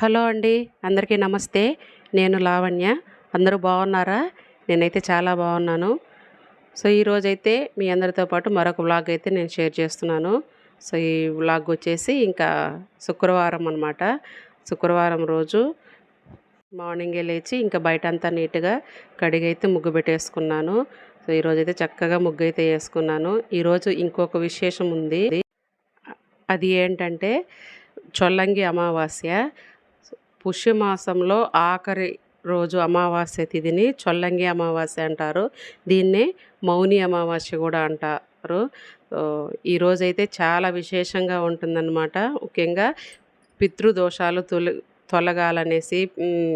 Hello అండి అందరికీ నమస్తే. నేను లావణ్య. అందరూ బాగున్నారా? నేనైతే చాలా బాగున్నాను. సో ఈరోజైతే మీ అందరితో పాటు మరొక వ్లాగ్ అయితే నేను షేర్ చేస్తున్నాను. సో ఈ వ్లాగ్ వచ్చేసి ఇంకా శుక్రవారం అనమాట శుక్రవారం రోజు మార్నింగే లేచి ఇంకా బయట అంతా నీట్గా కడిగైతే ముగ్గు పెట్టేసుకున్నాను. సో ఈరోజైతే చక్కగా ముగ్గు అయితే వేసుకున్నాను. ఈరోజు ఇంకొక విశేషం ఉంది. అది ఏంటంటే చొల్లంగి అమావాస్య. పుష్యమాసంలో ఆఖరి రోజు అమావాస్య తిథిని చొల్లంగి అమావాస్య అంటారు. దీన్నే మౌని అమావాస్య కూడా అంటారు. ఈరోజైతే చాలా విశేషంగా ఉంటుందన్నమాట. ముఖ్యంగా పితృదోషాలు తొలి తొలగాలనేసి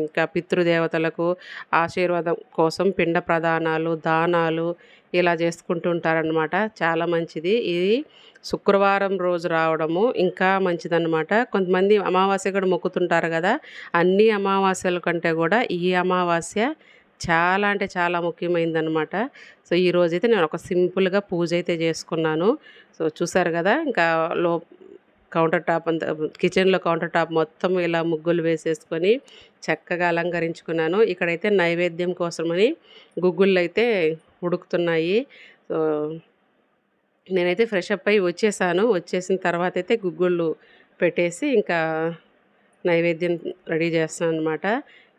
ఇంకా పితృదేవతలకు ఆశీర్వాదం కోసం పిండ ప్రదానాలు దానాలు ఇలా చేసుకుంటూ ఉంటారనమాట చాలా మంచిది. ఇది శుక్రవారం రోజు రావడము ఇంకా మంచిదన్నమాట. కొంతమంది అమావాస్య కూడా మొక్కుతుంటారు కదా. అన్ని అమావాస్యల కంటే కూడా ఈ అమావాస్య చాలా అంటే చాలా ముఖ్యమైనదనమాట సో ఈ రోజైతే నేను ఒక సింపుల్గా పూజ అయితే చేసుకున్నాను. సో చూసారు కదా ఇంకా లో కౌంటర్ టాప్ అంతా కిచెన్లో కౌంటర్ టాప్ మొత్తం ఇలా ముగ్గులు వేసేసుకొని చక్కగా అలంకరించుకున్నాను. ఇక్కడైతే నైవేద్యం కోసమని గుగ్గుళ్ళు అయితే ఉడుకుతున్నాయి. సో నేనైతే ఫ్రెష్ అప్ అయి వచ్చేసాను. వచ్చేసిన తర్వాత అయితే గుగ్గుళ్ళు పెట్టేసి ఇంకా నైవేద్యం రెడీ చేస్తాను అనమాట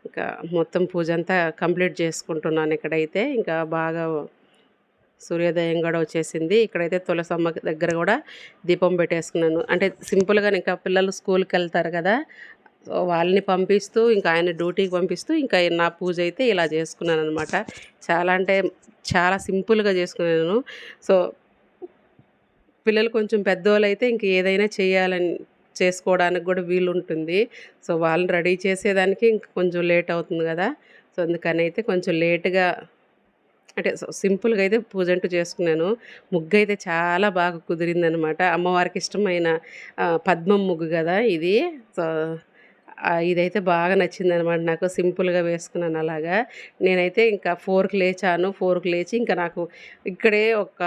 ఇంకా మొత్తం పూజ అంతా కంప్లీట్ చేసుకుంటున్నాను ఇక్కడైతే. ఇంకా బాగా సూర్యోదయం కూడా వచ్చేసింది. ఇక్కడైతే తులసమ్మ దగ్గర కూడా దీపం పెట్టేసుకున్నాను. అంటే సింపుల్గా ఇంకా పిల్లలు స్కూల్కి వెళ్తారు కదా వాళ్ళని పంపిస్తూ ఇంకా ఆయన డ్యూటీకి పంపిస్తూ ఇంకా నా పూజ అయితే ఇలా చేసుకున్నాను అనమాట చాలా అంటే చాలా సింపుల్గా చేసుకున్నాను. సో పిల్లలు కొంచెం పెద్దోళ్ళు అయితే ఇంక ఏదైనా చేయాలని చేసుకోవడానికి కూడా వీలు ఉంటుంది సో వాళ్ళని రెడీ చేసేదానికి ఇంక కొంచెం లేట్ అవుతుంది కదా సో అందుకని అయితే కొంచెం లేట్గా అంటే సింపుల్గా అయితే పూజ అంటూ చేసుకున్నాను. ముగ్గు అయితే చాలా బాగా కుదిరిందనమాట. అమ్మవారికి ఇష్టమైన పద్మం ముగ్గు కదా ఇది. సో ఇదైతే బాగా నచ్చింది అనమాట నాకు సింపుల్గా వేసుకున్నాను అలాగా. నేనైతే ఇంకా ఫోర్కి లేచాను. ఫోర్కి లేచి ఇంకా నాకు ఇక్కడే ఒక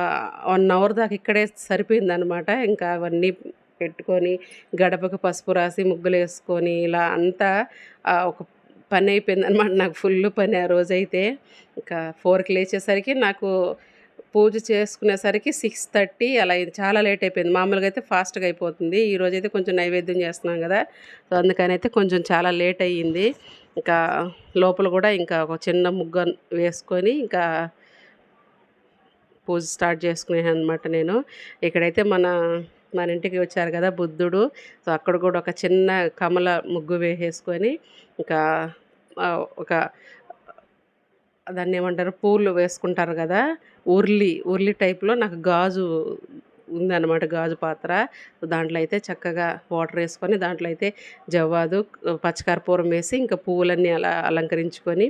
వన్ అవర్ దాకా ఇక్కడే సరిపోయిందనమాట. ఇంకా అవన్నీ పెట్టుకొని గడపకు పసుపు రాసి ముగ్గులు వేసుకొని ఇలా అంతా ఒక పని అయిపోయింది అనమాట నాకు ఫుల్ పని ఆ రోజైతే. ఇంకా ఫోర్కి లేచేసరికి నాకు పూజ చేసుకునేసరికి సిక్స్ థర్టీ అలా చాలా లేట్ అయిపోయింది మామూలుగా అయితే ఫాస్ట్గా అయిపోతుంది. ఈ రోజు అయితే కొంచెం నైవేద్యం చేస్తున్నాం కదా. సో అందుకని అయితే కొంచెం చాలా లేట్ అయ్యింది ఇంకా లోపల కూడా ఇంకా ఒక చిన్న ముగ్గ వేసుకొని ఇంకా పూజ స్టార్ట్ చేసుకునేది అనమాట నేను. ఇక్కడైతే మన మన ఇంటికి వచ్చారు కదా బుద్ధుడు. సో అక్కడ కూడా ఒక చిన్న కమల ముగ్గు వేసేసుకొని ఇంకా ఒక దాన్ని ఏమంటారు? పూలు వేసుకుంటారు కదా? ఉర్లి ఉర్లి టైప్లో నాకు గాజు ఉందన్నమాట గాజు పాత్ర. దాంట్లో అయితే చక్కగా వాటర్ వేసుకొని దాంట్లో అయితే జవ్వాదు పచ్చకర్పూరం వేసి ఇంకా పువ్వులన్నీ అలా అలంకరించుకొని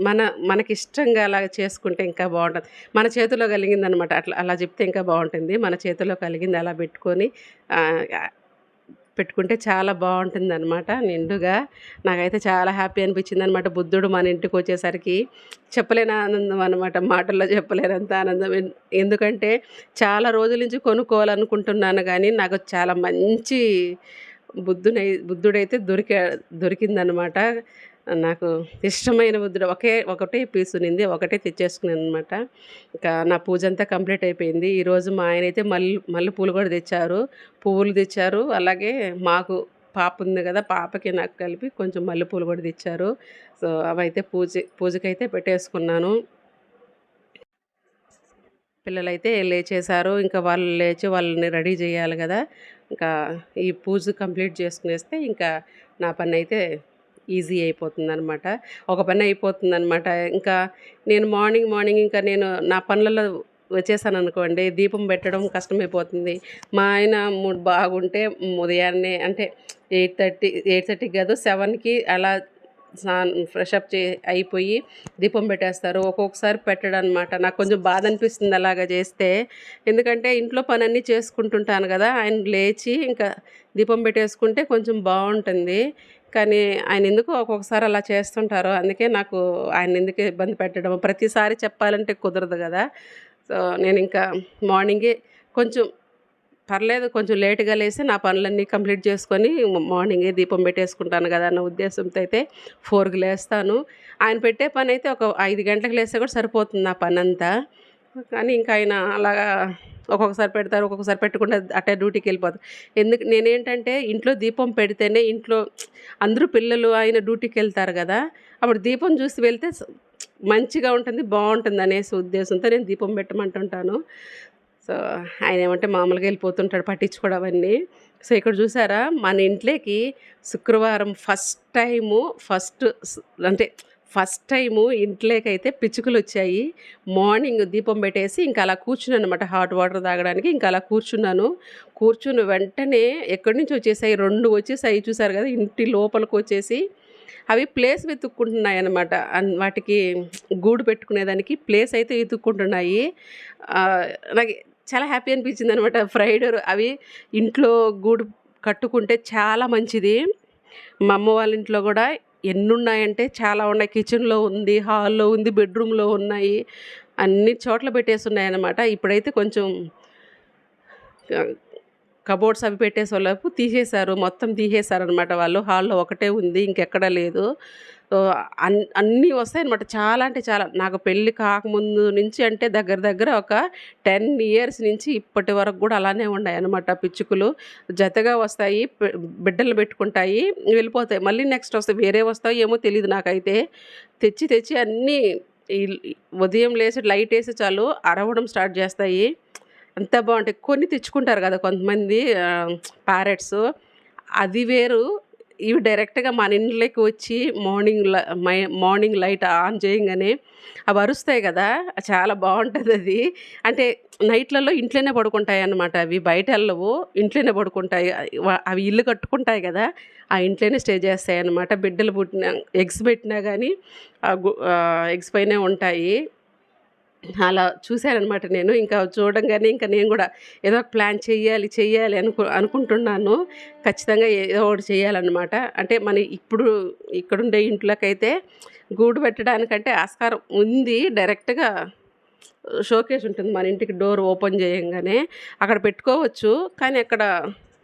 మన మనకి ఇష్టంగా అలా చేసుకుంటే ఇంకా బాగుంటుంది. మన చేతిలో కలిగింది అనమాట అట్లా అలా చెప్తే ఇంకా బాగుంటుంది. మన చేతిలో కలిగింది అలా పెట్టుకొని పెట్టుకుంటే చాలా బాగుంటుంది అనమాట నిండుగా నాకైతే చాలా హ్యాపీ అనిపించింది అనమాట బుద్ధుడు మన ఇంటికి వచ్చేసరికి చెప్పలేని ఆనందం అనమాట. మాటల్లో చెప్పలేనంత ఆనందం. ఎందుకంటే చాలా రోజుల నుంచి కొనుక్కోవాలనుకుంటున్నాను కానీ నాకు చాలా మంచి బుద్ధునై బుద్ధుడైతే దొరికా దొరికిందనమాట. నాకు ఇష్టమైన బుద్ధుడు ఒకే ఒకటే పీస్ ఉన్నింది ఒకటే తెచ్చేసుకున్నాను అనమాట ఇంకా నా పూజ అంతా కంప్లీట్ అయిపోయింది. ఈరోజు మా ఆయన అయితే మళ్ళీ మల్లె పూలు కూడా తెచ్చారు పువ్వులు తెచ్చారు. అలాగే మాకు పాప ఉంది కదా పాపకి నాకు కలిపి కొంచెం మల్లెపూలు కూడా తెచ్చారు. సో అవైతే పూజ పూజకైతే పెట్టేసుకున్నాను. పిల్లలైతే లేచేశారు. ఇంకా వాళ్ళు లేచి వాళ్ళని రెడీ చేయాలి కదా. ఇంకా ఈ పూజ కంప్లీట్ చేసుకునేస్తే ఇంకా నా పని అయితే ఈజీ అయిపోతుంది అనమాట ఒక పని అయిపోతుంది అనమాట ఇంకా నేను మార్నింగ్ మార్నింగ్ ఇంకా నేను నా పనులలో వచ్చేసాను అనుకోండి దీపం పెట్టడం కష్టమైపోతుంది. మా ఆయన మూడు బాగుంటే ఉదయాన్నే అంటే ఎయిట్ థర్టీ ఎయిట్ థర్టీకి కాదు సెవెన్కి అలా స్నాన్ ఫ్రెష్ అప్ చే అయిపోయి దీపం పెట్టేస్తారు. ఒక్కొక్కసారి పెట్టడం అనమాట నాకు కొంచెం బాధ అనిపిస్తుంది అలాగా చేస్తే. ఎందుకంటే ఇంట్లో పని అన్నీ చేసుకుంటుంటాను కదా ఆయన లేచి ఇంకా దీపం పెట్టేసుకుంటే కొంచెం బాగుంటుంది. కానీ ఆయన ఎందుకు ఒక్కొక్కసారి అలా చేస్తుంటారు అందుకే నాకు ఆయన ఎందుకు ఇబ్బంది పెట్టడం ప్రతిసారి చెప్పాలంటే కుదరదు కదా సో నేను ఇంకా మార్నింగే కొంచెం పర్లేదు కొంచెం లేటుగా లేసి నా పనులన్నీ కంప్లీట్ చేసుకొని మార్నింగే దీపం పెట్టేసుకుంటాను కదా అన్న ఉద్దేశంతో అయితే ఫోర్కి లేస్తాను. ఆయన పెట్టే పనైతే ఒక ఐదు గంటలకు లేస్తే కూడా సరిపోతుంది నా పనంతా. కానీ ఇంకా ఆయన అలాగా ఒక్కొక్కసారి పెడతారు. ఒక్కొక్కసారి పెట్టకుండా అట్టే డ్యూటీకి వెళ్ళిపోతారు ఎందుకు నేనేంటంటే ఇంట్లో దీపం పెడితేనే ఇంట్లో అందరూ పిల్లలు ఆయన డ్యూటీకి వెళ్తారు కదా అప్పుడు దీపం చూసి వెళ్తే మంచిగా ఉంటుంది, బాగుంటుంది అనేసి ఉద్దేశంతో నేను దీపం పెట్టమంటుంటాను. సో, ఆయనేమంటే మామూలుగా వెళ్ళిపోతుంటాడు పట్టించుకోడు అవన్నీ. సో, ఇక్కడ చూసారా మన ఇంట్లోకి శుక్రవారం ఫస్ట్ టైము ఫస్ట్ అంటే ఫస్ట్ టైము ఇంట్లోకైతే పిచ్చుకలు వచ్చాయి మార్నింగ్ దీపం పెట్టేసి ఇంకా అలా కూర్చున్నాను అనమాట హాట్ వాటర్ తాగడానికి. ఇంకా అలా కూర్చున్నాను. కూర్చున్న వెంటనే ఎక్కడి నుంచి వచ్చేసాయి రెండు వచ్చేసాయి చూసారు కదా ఇంటి లోపలికొచ్చేసి అవి ప్లేస్ వెతుక్కుంటున్నాయి అనమాట వాటికి గూడు పెట్టుకునేదానికి ప్లేస్ అయితే వెతుక్కుంటున్నాయి. నాకు చాలా హ్యాపీ అనిపించిందనమాట. ఫ్రైడే రో అవి ఇంట్లో గూడు కట్టుకుంటే చాలా మంచిది. మా అమ్మ వాళ్ళ ఇంట్లో కూడా ఎన్నున్నాయంటే చాలా ఉన్నాయి. కిచెన్‌లో ఉంది, హాల్‌లో ఉంది, బెడ్‌రూమ్‌లో ఉన్నాయి. అన్ని చోట్ల పెట్టేసి అనమాట ఇప్పుడైతే కొంచెం కబోర్డ్స్ అవి పెట్టేసేలోపు తీసేశారు. మొత్తం తీసేశారనమాట వాళ్ళు. హాల్‌లో ఒకటే ఉంది. ఇంకెక్కడ లేదు. అన్ అన్నీ వస్తాయన్నమాట. చాలా అంటే చాలా. నాకు పెళ్ళి కాకముందు నుంచి అంటే దగ్గర దగ్గర ఒక 10 ఇయర్స్ నుంచి ఇప్పటి వరకు కూడా అలానే ఉన్నాయి అనమాట పిచ్చుకలు. జతగా వస్తాయి. బిడ్డలు పెట్టుకుంటాయి. వెళ్ళిపోతాయి. మళ్ళీ నెక్స్ట్ వస్తాయి. వేరే వస్తాయో ఏమో తెలియదు నాకైతే. తెచ్చి తెచ్చి అన్నీ ఉదయం ఉదయం లేసి వేసి చాలు అరవడం స్టార్ట్ చేస్తాయి అంత బాగుంటాయి కొన్ని తెచ్చుకుంటారు కదా కొంతమంది ప్యారెట్స్ అది వేరు. ఇవి డైరెక్ట్‌గా మన ఇంట్లోకి వచ్చి morning my morning light on చేయగానే అవి అరుస్తాయి కదా చాలా బాగుంటుంది అది అంటే నైట్‌లలో ఇంట్లోనే పడుకుంటాయి అన్నమాట అవి. బయట వెళ్ళవు ఇంట్లోనే పడుకుంటాయి. అవి ఇల్లు కట్టుకుంటాయి కదా ఆ ఇంట్లోనే స్టే చేస్తాయి అన్నమాట బిడ్డలు పుట్టిన ఎగ్స్ పెట్టినా కానీ ఎగ్స్ పైనే ఉంటాయి. అలా చూశానమాట నేను. ఇంకా చూడంగానే ఇంకా నేను కూడా ఏదో ఒక ప్లాన్ చేయాలి చేయాలి అనుకు అనుకుంటున్నాను. ఖచ్చితంగా ఏదో ఒకటి చేయాలన్నమాట అంటే మన ఇప్పుడు ఇక్కడుండే ఇంట్లోకైతే గూడు పెట్టడానికంటే ఆస్కారం ఉంది. డైరెక్ట్‌గా షోకేస్ ఉంటుంది మన ఇంటికి డోర్ ఓపెన్ చేయంగానే. అక్కడ పెట్టుకోవచ్చు. కానీ అక్కడ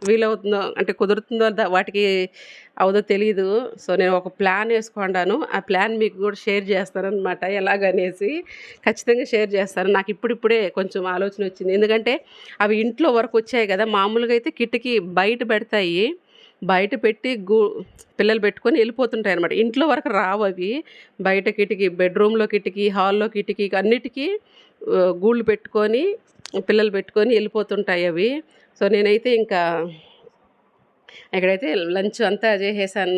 వీలవుతుందో అంటే కుదురుతుందో వాటికి అవుదో తెలియదు సో, నేను ఒక ప్లాన్ వేసుకోండాను ఆ ప్లాన్ మీకు కూడా షేర్ చేస్తాననమాట ఎలాగనేసి. ఖచ్చితంగా షేర్ చేస్తాను. నాకు ఇప్పుడిప్పుడే కొంచెం ఆలోచన వచ్చింది ఎందుకంటే అవి ఇంట్లో వరకు వచ్చాయి కదా మామూలుగా అయితే కిటికీ బయట పెడతాయి. బయట పెట్టి గూ పిల్లలు పెట్టుకొని వెళ్ళిపోతుంటాయి అనమాట ఇంట్లో వరకు రావవి. బయట కిటికీ, బెడ్‌రూమ్‌లో కిటికీ, హాల్‌లో కిటికీ అన్నిటికీ గూళ్ళు పెట్టుకొని పిల్లలు పెట్టుకొని వెళ్ళిపోతుంటాయి అవి సో, నేనైతే ఇంకా ఇక్కడైతే లంచ్ అంతా చేసేసాను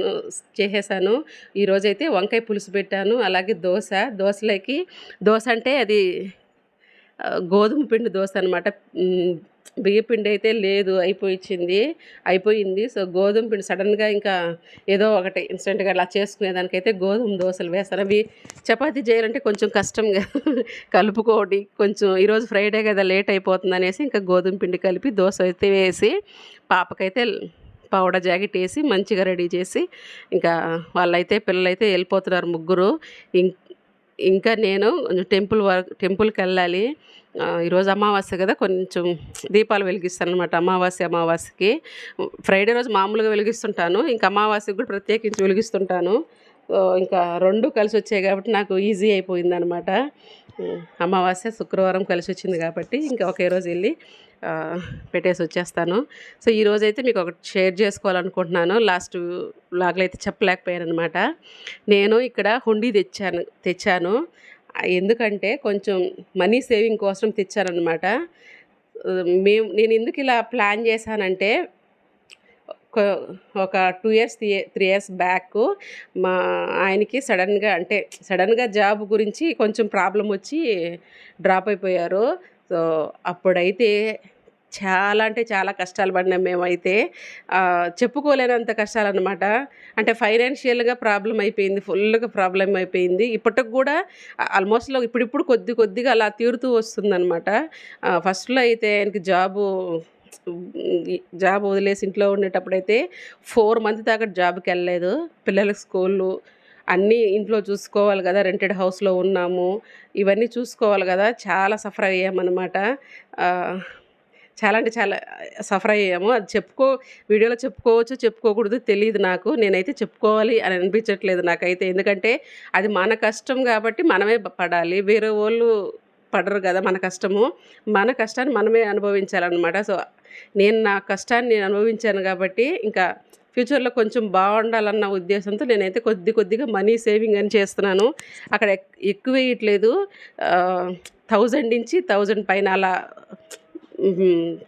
చేసేసాను. ఈరోజైతే వంకాయ పులుసు పెట్టాను. అలాగే దోశ దోశలకి దోశ అంటే అది గోధుమ పిండి దోశ అనమాట. బియ్యపిండి అయితే లేదు. అయిపోయింది అయిపోయింది. సో, గోధుమ పిండి సడన్గా ఇంకా ఏదో ఒకటి ఇన్స్టెంట్గా అలా చేసుకునేదానికైతే గోధుమ దోశలు వేస్తాను. అవి చపాతీ చేయాలంటే కొంచెం కష్టంగా కలుపుకోటి కొంచెం ఈరోజు ఫ్రైడే కదా లేట్ అయిపోతుందనేసి ఇంకా గోధుమ పిండి కలిపి దోశ అయితే వేసి పాపకైతే పౌడర్ జాకెట్ వేసి మంచిగా రెడీ చేసి ఇంకా వాళ్ళైతే పిల్లలైతే వెళ్ళిపోతున్నారు ముగ్గురు. ఇంకా నేను టెంపుల్ వరకు టెంపుల్కి వెళ్ళాలి ఈరోజు అమావాస్య కదా కొంచెం దీపాలు వెలిగిస్తాననమాట. అమావాస్య, అమావాస్యకి. ఫ్రైడే రోజు మామూలుగా వెలిగిస్తుంటాను. ఇంకా అమావాస్యకి కూడా ప్రత్యేకించి వెలిగిస్తుంటాను. ఇంకా రెండు కలిసి వచ్చాయి కాబట్టి నాకు ఈజీ అయిపోయిందనమాట. అమావాస్య, శుక్రవారం కలిసి వచ్చింది కాబట్టి ఇంకా ఒకే రోజు వెళ్ళి పెట్టేసి వచ్చేస్తాను సో, ఈరోజైతే మీకు ఒకటి షేర్ చేసుకోవాలనుకుంటున్నాను లాస్ట్ వ్లాగ్‌లో అయితే చెప్పలేకపోయాననమాట. నేను ఇక్కడ హుండీ తెచ్చాను తెచ్చాను. ఎందుకంటే కొంచెం మనీ సేవింగ్ కోసం తెచ్చానమాట మేము నేను ఎందుకు ఇలా ప్లాన్ చేశానంటే ఒక ఒక 2 years, three three years back మా ఆయనకి సడన్గా అంటే సడన్గా జాబ్ గురించి కొంచెం ప్రాబ్లం వచ్చి డ్రాప్ అయిపోయారు. సో, అప్పుడైతే చాలా అంటే చాలా కష్టాలు పడినాం మేమైతే. చెప్పుకోలేనంత కష్టాలు అనమాట అంటే ఫైనాన్షియల్‌గా ప్రాబ్లం అయిపోయింది. ఫుల్‌గా ప్రాబ్లం అయిపోయింది. ఇప్పటికి కూడా ఆల్మోస్ట్‌లో ఇప్పుడిప్పుడు కొద్ది కొద్దిగా అలా తీరుతూ వస్తుందనమాట. ఫస్ట్‌లో అయితే ఆయనకి జాబు జాబ్ వదిలేసి ఇంట్లో ఉండేటప్పుడైతే ఫోర్ మంత్ దాకా జాబ్కి వెళ్ళలేదు పిల్లలకు స్కూళ్ళు అన్నీ ఇంట్లో చూసుకోవాలి కదా రెంటెడ్ హౌస్‌లో ఉన్నాము. ఇవన్నీ చూసుకోవాలి కదా చాలా సఫర్ అయ్యామన్నమాట. చాలా అంటే చాలా సఫర్ అయ్యాము. అది చెప్పుకో వీడియోలో చెప్పుకోవచ్చు చెప్పుకోకూడదు తెలియదు నాకు. నేనైతే చెప్పుకోవాలి అని అనిపించట్లేదు నాకైతే. ఎందుకంటే అది మన కష్టం కాబట్టి మనమే పడాలి. వేరే వాళ్ళు పడరు కదా మన కష్టము. మన కష్టాన్ని మనమే అనుభవించాలన్నమాట. సో నేను నా కష్టాన్ని నేను అనుభవించాను కాబట్టి ఇంకా ఫ్యూచర్లో కొంచెం బాగుండాలన్న ఉద్దేశంతో నేనైతే కొద్ది కొద్దిగా మనీ సేవింగ్ అని చేస్తున్నాను. అక్కడ ఎక్కువ వేయట్లేదు థౌజండ్ నుంచి థౌజండ్ పైన అలా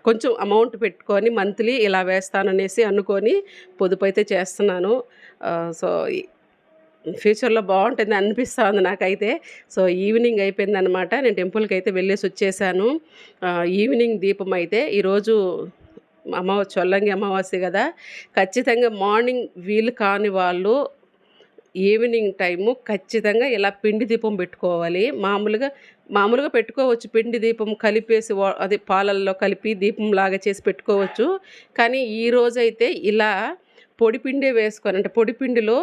కొంచెం అమౌంట్ పెట్టుకొని మంత్లీ ఇలా వేస్తాననేసి అనుకొని పొదుపు అయితే చేస్తున్నాను. సో ఫ్యూచర్లో బాగుంటుంది అనిపిస్తుంది నాకైతే. సో ఈవినింగ్ అయిపోయిందనమాట నేను టెంపుల్కి అయితే వెళ్ళేసి వచ్చేసాను. ఈవినింగ్ దీపం అయితే ఈరోజు అమావ చొల్లంగి అమావాస్య కదా ఖచ్చితంగా మార్నింగ్ వీలు కాని వాళ్ళు ఈవినింగ్ టైము ఖచ్చితంగా ఇలా పిండి దీపం పెట్టుకోవాలి. మామూలుగా మామూలుగా పెట్టుకోవచ్చు. పిండి దీపం కలిపేసి అది పాలల్లో కలిపి దీపం లాగా చేసి పెట్టుకోవచ్చు. కానీ ఈ రోజైతే ఇలా పొడి పిండి వేసుకొని అంటే పొడి పిండిలో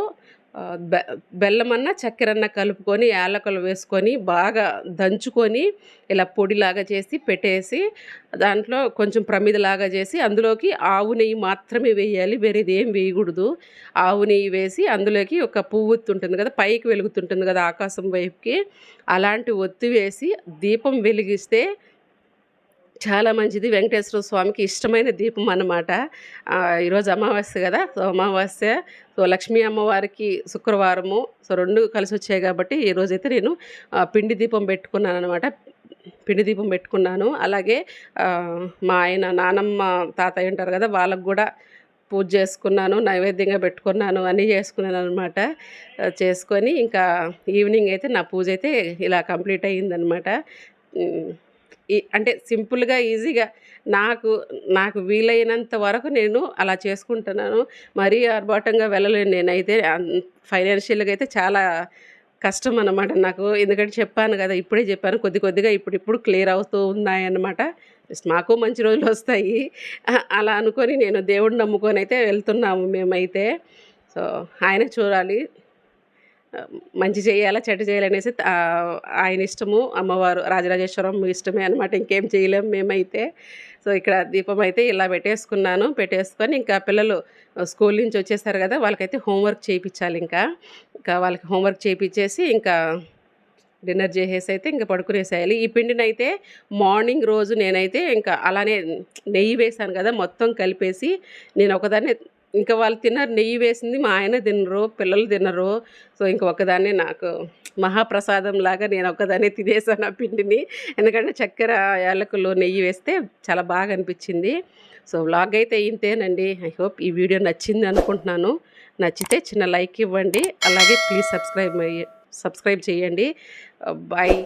బె బెల్లమన్న చక్కెరన్న కలుపుకొని యాలకులు వేసుకొని బాగా దంచుకొని ఇలా పొడిలాగా చేసి పెట్టేసి దాంట్లో కొంచెం ప్రమిదలాగా చేసి అందులోకి ఆవు నెయ్యి మాత్రమే వేయాలి. వేరేది ఏం వేయకూడదు. ఆవు నెయ్యి వేసి అందులోకి ఒక పువ్వు ఒత్తి ఉంటుంది కదా పైకి వెలుగుతుంటుంది కదా ఆకాశం వైపుకి. అలాంటి ఒత్తి వేసి దీపం వెలిగిస్తే చాలా మంచిది. వెంకటేశ్వర స్వామికి ఇష్టమైన దీపం అన్నమాట. ఈరోజు అమావాస్య కదా సో అమావాస్య సో లక్ష్మీ అమ్మవారికి శుక్రవారము సో రెండు కలిసి వచ్చాయి కాబట్టి ఈరోజైతే నేను పిండి దీపం పెట్టుకున్నాను అనమాట పిండి దీపం పెట్టుకున్నాను. అలాగే మా ఆయన నానమ్మ తాతయ్య ఉంటారు కదా వాళ్ళకు కూడా పూజ చేసుకున్నాను నైవేద్యంగా పెట్టుకున్నాను అన్నీ చేసుకున్నాను అనమాట చేసుకొని ఇంకా ఈవినింగ్ అయితే నా పూజ అయితే ఇలా కంప్లీట్ అయ్యిందనమాట అంటే సింపుల్గా ఈజీగా నాకు నాకు వీలైనంత వరకు నేను అలా చేసుకుంటున్నాను. మరీ ఆర్భాటంగా వెళ్ళలేను నేనైతే. ఫైనాన్షియల్గా అయితే చాలా కష్టం అన్నమాట నాకు. ఎందుకంటే చెప్పాను కదా ఇప్పుడే చెప్పాను. కొద్ది కొద్దిగా ఇప్పుడు ఇప్పుడు క్లియర్ అవుతూ ఉన్నాయన్నమాట. మాకు మంచి రోజులు వస్తాయి. అలా అనుకొని నేను దేవుడిని నమ్ముకొని అయితే వెళ్తున్నాము మేమైతే. సో ఆయన చూడాలి. మంచి చేయాలా చెడ్డ చేయాలనేసి ఆయన ఇష్టము అమ్మవారు రాజరాజేశ్వరం ఇష్టమే అనమాట ఇంకేం చేయలేము మేమైతే. సో ఇక్కడ దీపం అయితే ఇలా పెట్టేసుకున్నాను. పెట్టేసుకొని ఇంకా పిల్లలు స్కూల్ నుంచి వచ్చేసారు కదా వాళ్ళకైతే హోంవర్క్ చేయించాలి ఇంకా. ఇంకా వాళ్ళకి హోంవర్క్ చేయించేసి ఇంకా డిన్నర్ చేసేసి అయితే ఇంకా పడుకునేసేయాలి. ఈ పిండిని అయితే మార్నింగ్ రోజు నేనైతే ఇంకా అలానే నెయ్యి వేసాను కదా మొత్తం కలిపేసి నేను ఒకదాన్ని ఇంకా వాళ్ళు తిన్నారు నెయ్యి వేసింది మా ఆయన తినరు పిల్లలు తినరు. సో ఇంక ఒకదాన్నే నాకు మహాప్రసాదం లాగా నేను ఒకదాన్ని తినేసాను ఆ పిండిని. ఎందుకంటే చక్కెర యాలకులు నెయ్యి వేస్తే చాలా బాగా అనిపించింది. సో వ్లాగ్ అయితే ఇంతేనండి. ఐ హోప్ ఈ వీడియో నచ్చింది అనుకుంటున్నాను. నచ్చితే చిన్న లైక్ ఇవ్వండి. అలాగే ప్లీజ్ సబ్స్క్రైబ్ సబ్స్క్రైబ్ చేయండి. బాయ్.